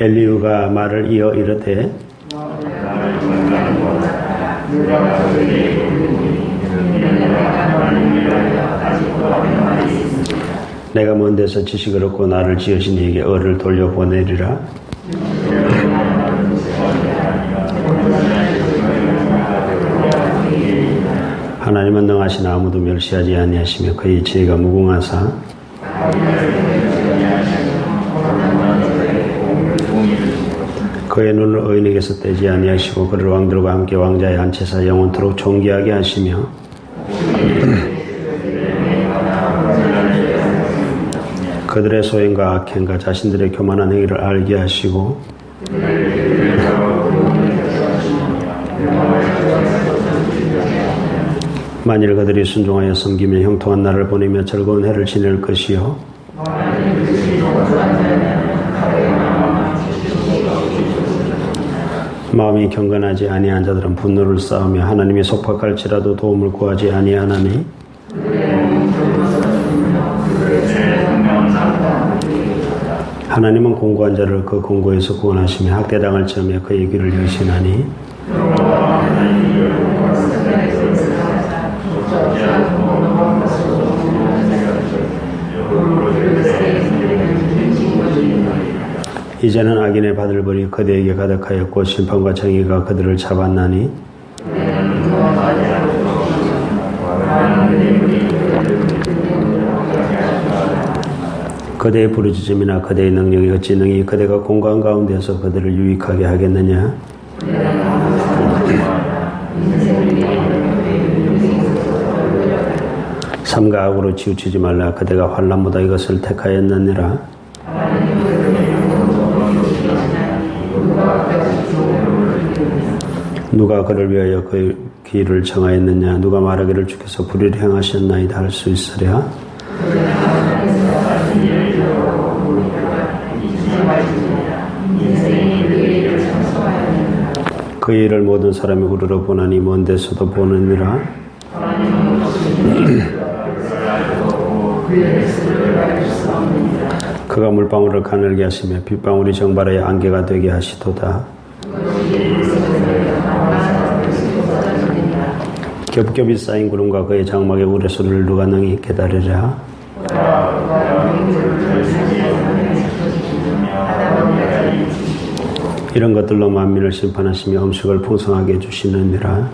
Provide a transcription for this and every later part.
엘리우가 말을 이어 이르되 내가 먼 데서 지식을 얻고 나를 지으신 이에게 을을 돌려보내리라. 하나님은 능하신 아무도 멸시하지 아니하시며 그의 지혜가 무궁하사 그의 눈을 의인에게서 떼지 아니하시고 그를 왕들과 함께 왕자의 한채사 영원토록 존귀하게 하시며 그들의 소행과 악행과 자신들의 교만한 행위를 알게 하시고 만일 그들이 순종하여 섬기며 형통한 날을 보내며 즐거운 해를 지낼 것이요 마음이 경건하지 아니한 자들은 분노를 쌓으며 하나님이 속박할지라도 도움을 구하지 아니하나니? 하나님은 공고한 자를 그 공고에서 구원하시며 학대당할 점에 그의 귀를 여시나니 이제는 악인의 바들 벌이 그대에게 가득하였고 심판과 정의가 그들을 잡았나니? 그대의 부르짖음이나 그대의 능력이 어찌 능히 그대가 공간 가운데서 그들을 유익하게 하겠느냐? 삼가 악으로 치우치지 말라. 그대가 환란보다 이것을 택하였느니라 누가 그를 위하여 그 길을 정하였느냐? 누가 말하기를 주께서 불의를 행하셨나이다 할 수 있으랴? 그 일을 모든 사람이 우르러 보나니 먼 데서도 보느니라. 그가 물방울을 가늘게 하시며 빗방울이 정발하여 안개가 되게 하시도다 겹겹이 쌓인 구름과 그의 장막의 우레소리를 누가 능히 깨달으랴? 이런 것들로 만민을 심판하시며 음식을 풍성하게 해주시느니라.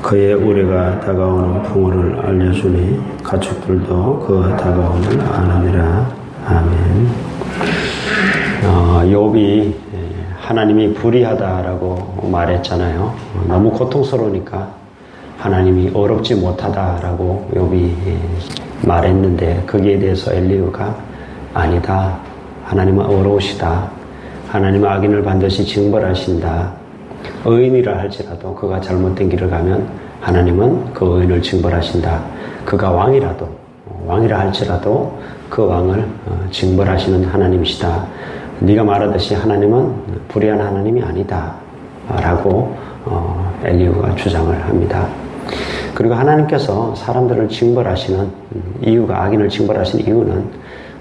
그의 우레가 다가오는 풍어를 알려주니 가축들도 그 다가옴을 아느니라. 아멘. 어, 욥이 하나님이 불의하다라고 말했잖아요 너무 고통스러우니까 하나님이 어렵지 못하다라고 욥이 말했는데 거기에 대해서 엘리우가 아니다. 하나님은 어려우시다. 하나님은 악인을 반드시 징벌하신다. 의인이라 할지라도 그가 잘못된 길을 가면 하나님은 그 의인을 징벌하신다. 그가 왕이라도 왕이라 할지라도 그 왕을 어, 징벌하시는 하나님이시다. 네가 말하듯이 하나님은 불의한 하나님이 아니다. 라고 어, 엘리우가 주장을 합니다. 그리고 하나님께서 사람들을 징벌하시는 이유가 악인을 징벌하시는 이유는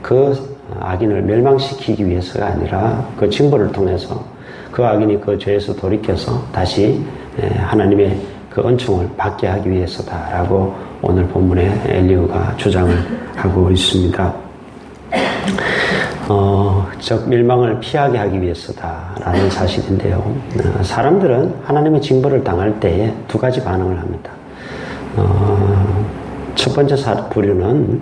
그 악인을 멸망시키기 위해서가 아니라 그 징벌을 통해서 그 악인이 그 죄에서 돌이켜서 다시 하나님의 그 은총을 받게 하기 위해서다라고 오늘 본문에 엘리우가 주장을 하고 있습니다. 어, 즉 멸망을 피하게 하기 위해서다라는 사실인데요. 어, 사람들은 하나님의 징벌을 당할 때에 두 가지 반응을 합니다. 어, 첫 번째 부류는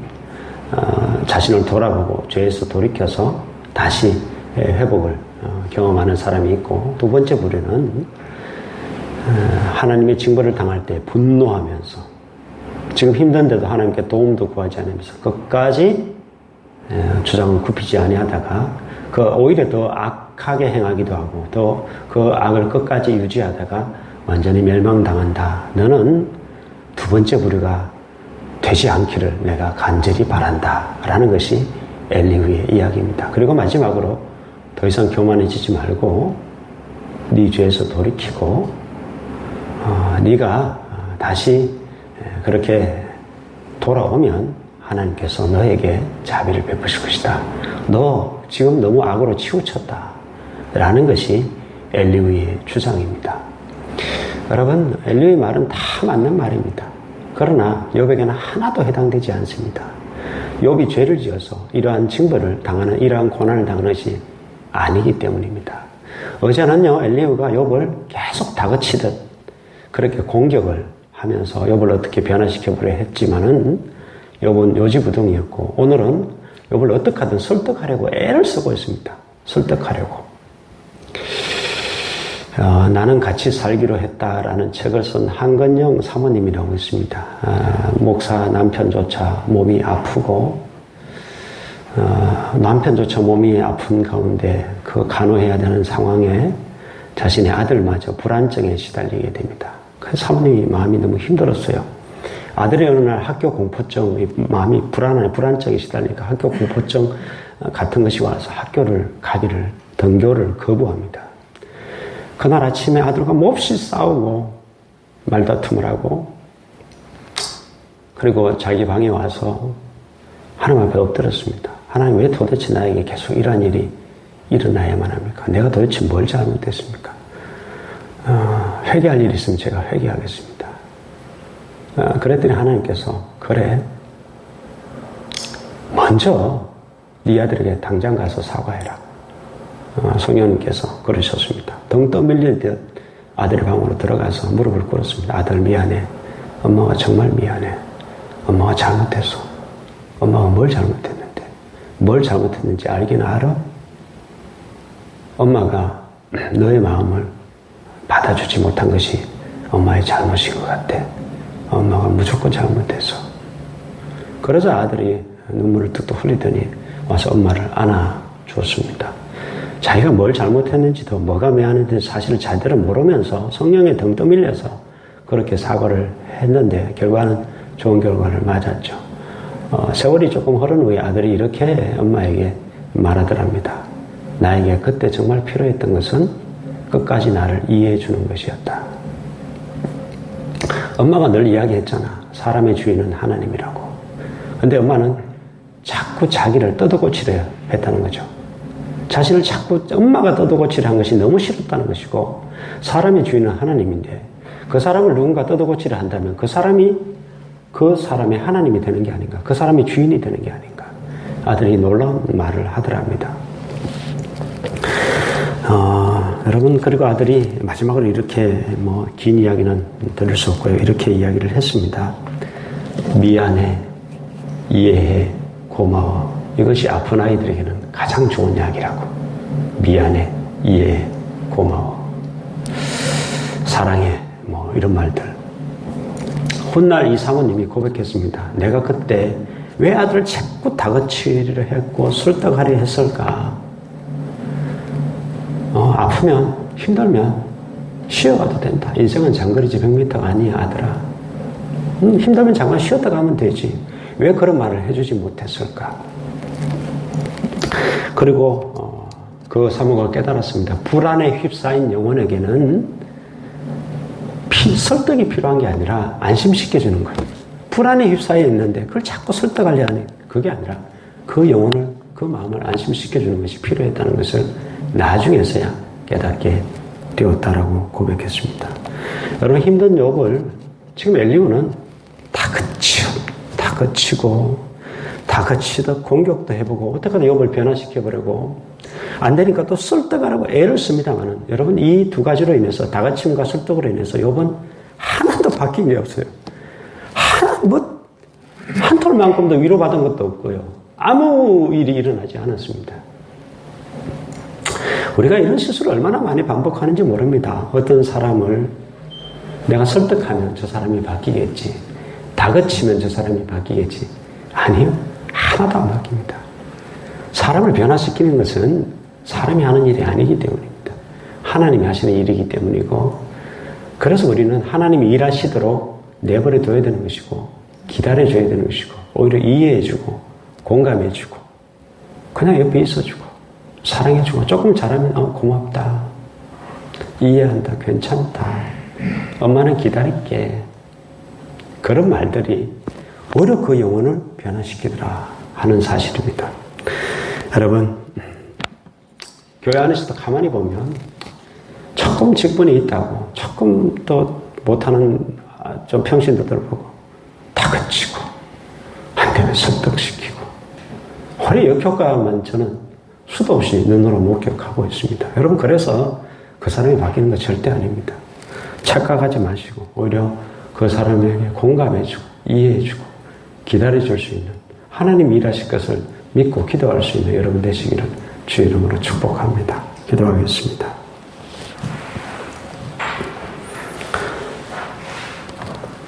어, 자신을 돌아보고 죄에서 돌이켜서 다시 회복을 어, 경험하는 사람이 있고 두 번째 부류는 어, 하나님의 징벌을 당할 때 분노하면서 지금 힘든데도 하나님께 도움도 구하지 않으면서 끝까지 주장을 굽히지 아니하다가 그 오히려 더 악하게 행하기도 하고 또 그 악을 끝까지 유지하다가 완전히 멸망당한다. 너는 두 번째 부류가 되지 않기를 내가 간절히 바란다. 라는 것이 엘리후의 이야기입니다. 그리고 마지막으로 더 이상 교만해지지 말고 네 죄에서 돌이키고 어, 네가 다시 그렇게 돌아오면 하나님께서 너에게 자비를 베푸실 것이다. 너 지금 너무 악으로 치우쳤다. 라는 것이 엘리우의 주장입니다. 여러분, 엘리우의 말은 다 맞는 말입니다. 그러나 욥에게는 하나도 해당되지 않습니다. 욥이 죄를 지어서 이러한 징벌을 당하는 이러한 고난을 당하는 것이 아니기 때문입니다. 어제는요 엘리우가 욥을 계속 다그치듯 그렇게 공격을 하면서 욥을 어떻게 변화시켜 보려 했지만은 욥은 요지부동이었고 오늘은 욥을 어떻게 하든 설득하려고 애를 쓰고 있습니다. 설득하려고. 어, 나는 같이 살기로 했다라는 책을 쓴 한건영 사모님이라고 있습니다. 아, 목사 남편조차 몸이 아프고 어, 남편조차 몸이 아픈 가운데 그 간호해야 되는 상황에 자신의 아들마저 불안증에 시달리게 됩니다. 그 사모님이 마음이 너무 힘들었어요. 아들이 어느 날 학교 공포증, 마음이 불안해, 불안증에 시달리니까 학교 공포증 같은 것이 와서 학교를 가기를, 등교를 거부합니다. 그날 아침에 아들과 몹시 싸우고 말다툼을 하고 그리고 자기 방에 와서 하나님 앞에 엎드렸습니다. 하나님 왜 도대체 나에게 계속 이러한 일이 일어나야만 합니까? 내가 도대체 뭘 잘못했습니까? 어, 회개할 일이 있으면 제가 회개하겠습니다. 어, 그랬더니 하나님께서 그래 먼저 네 아들에게 당장 가서 사과해라. 어, 성령님께서 그러셨습니다. 등 떠밀리듯 아들의 방으로 들어가서 무릎을 꿇었습니다. 아들 미안해. 엄마가 정말 미안해. 엄마가 잘못했어. 엄마가 뭘 잘못했는데? 뭘 잘못했는지 알긴 알아? 엄마가 너의 마음을 받아주지 못한 것이 엄마의 잘못인 것 같아. 무조건 잘못했어. 그러자 아들이 눈물을 뚝뚝 흘리더니 와서 엄마를 안아주었습니다. 자기가 뭘 잘못했는지도 뭐가 미안했는지 사실을 제대로 모르면서 성령의 등 떠밀려서 그렇게 사과를 했는데 결과는 좋은 결과를 맞았죠. 어, 세월이 조금 흐른 후에 아들이 이렇게 엄마에게 말하더랍니다. 나에게 그때 정말 필요했던 것은 끝까지 나를 이해해 주는 것이었다. 엄마가 늘 이야기했잖아. 사람의 주인은 하나님이라고. 근데 엄마는 자꾸 자기를 뜯어고치려 했다는 거죠. 자신을 자꾸 엄마가 떠도고치려 한 것이 너무 싫었다는 것이고 사람의 주인은 하나님인데 그 사람을 누군가 떠도고치려 한다면 그 사람이 그 사람의 하나님이 되는 게 아닌가 그 사람의 주인이 되는 게 아닌가 아들이 놀라운 말을 하더랍니다. 어, 여러분 그리고 아들이 마지막으로 이렇게 뭐 긴 이야기는 들을 수 없고요 이렇게 이야기를 했습니다. 미안해, 이해해, 고마워. 이것이 아픈 아이들에게는 가장 좋은 약이라고. 미안해, 이해해, 고마워. 사랑해, 뭐 이런 말들. 훗날 이 사모님이 고백했습니다. 내가 그때 왜 아들을 자꾸 다그치려 했고 설득하려 했을까? 어, 아프면 힘들면 쉬어가도 된다. 인생은 장거리지 100m가 아니야, 아들아. 음, 힘들면 잠깐 쉬었다 가면 되지. 왜 그런 말을 해주지 못했을까? 그리고 어, 그 사목을 깨달았습니다. 불안에 휩싸인 영혼에게는 피, 설득이 필요한 게 아니라 안심시켜주는 거예요. 불안에 휩싸여 있는데 그걸 자꾸 설득하려 하는 그게 아니라 그 영혼을 그 마음을 안심시켜주는 것이 필요했다는 것을 나중에서야 깨닫게 되었다라고 고백했습니다. 여러분 힘든 욥을 지금 엘리우는 다 그치고 다 그치고 다 같이 다 공격도 해보고 어떻게든 욥을 변화시켜보려고 안 되니까 또 설득하라고 애를 씁니다만은 여러분 이 두 가지로 인해서 다같이과 설득으로 인해서 욥은 하나도 바뀐 게 없어요. 하나 뭐한 톨만큼도 위로받은 것도 없고요. 아무 일이 일어나지 않았습니다. 우리가 이런 실수를 얼마나 많이 반복하는지 모릅니다. 어떤 사람을 내가 설득하면 저 사람이 바뀌겠지. 다그치면 저 사람이 바뀌겠지. 아니요. 하나도 안 바뀝니다. 사람을 변화시키는 것은 사람이 하는 일이 아니기 때문입니다. 하나님이 하시는 일이기 때문이고, 그래서 우리는 하나님이 일하시도록 내버려 둬야 되는 것이고, 기다려줘야 되는 것이고, 오히려 이해해주고, 공감해주고, 그냥 옆에 있어주고, 사랑해주고, 조금 잘하면, 어, 고맙다. 이해한다. 괜찮다. 엄마는 기다릴게. 그런 말들이 오히려 그 영혼을 변화시키더라 하는 사실입니다. 여러분, 교회 안에서도 가만히 보면 조금 직분이 있다고, 조금 또 못하는 아, 좀 평신도들 보고 다그치고, 한편에 설득시키고, 허리 역효과만 저는 수도 없이 눈으로 목격하고 있습니다. 여러분, 그래서 그 사람이 바뀌는 거 절대 아닙니다. 착각하지 마시고, 오히려 그 사람에게 공감해주고, 이해해주고, 기다려줄 수 있는, 하나님 일하실 것을 믿고 기도할 수 있는 여러분 되시기를 주 이름으로 축복합니다. 기도하겠습니다.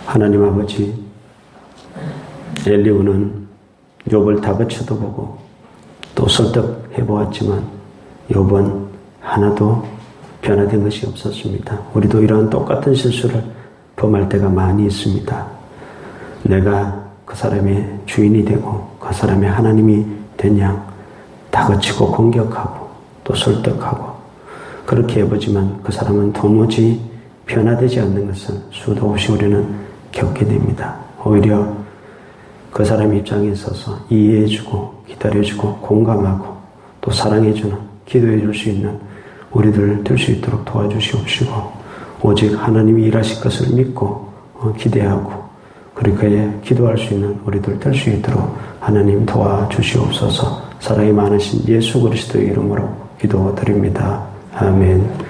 하나님 아버지, 엘리우는 욥을 다그쳐도 보고 또 설득해 보았지만 욥은 하나도 변화된 것이 없었습니다. 우리도 이러한 똑같은 실수를 범할 때가 많이 있습니다. 내가 그 사람의 주인이 되고 그 사람의 하나님이 된양 다그치고 공격하고 또 설득하고 그렇게 해보지만 그 사람은 도무지 변화되지 않는 것을 수도 없이 우리는 겪게 됩니다. 오히려 그 사람 입장에 있어서 이해해주고 기다려주고 공감하고 또 사랑해주는 기도해줄 수 있는 우리들 될 수 있도록 도와주시옵시고 오직 하나님이 일하실 것을 믿고 어, 기대하고 그렇게 기도할 수 있는 우리들 될 수 있도록 하나님 도와주시옵소서 사랑이 많으신 예수 그리스도의 이름으로 기도드립니다. 아멘.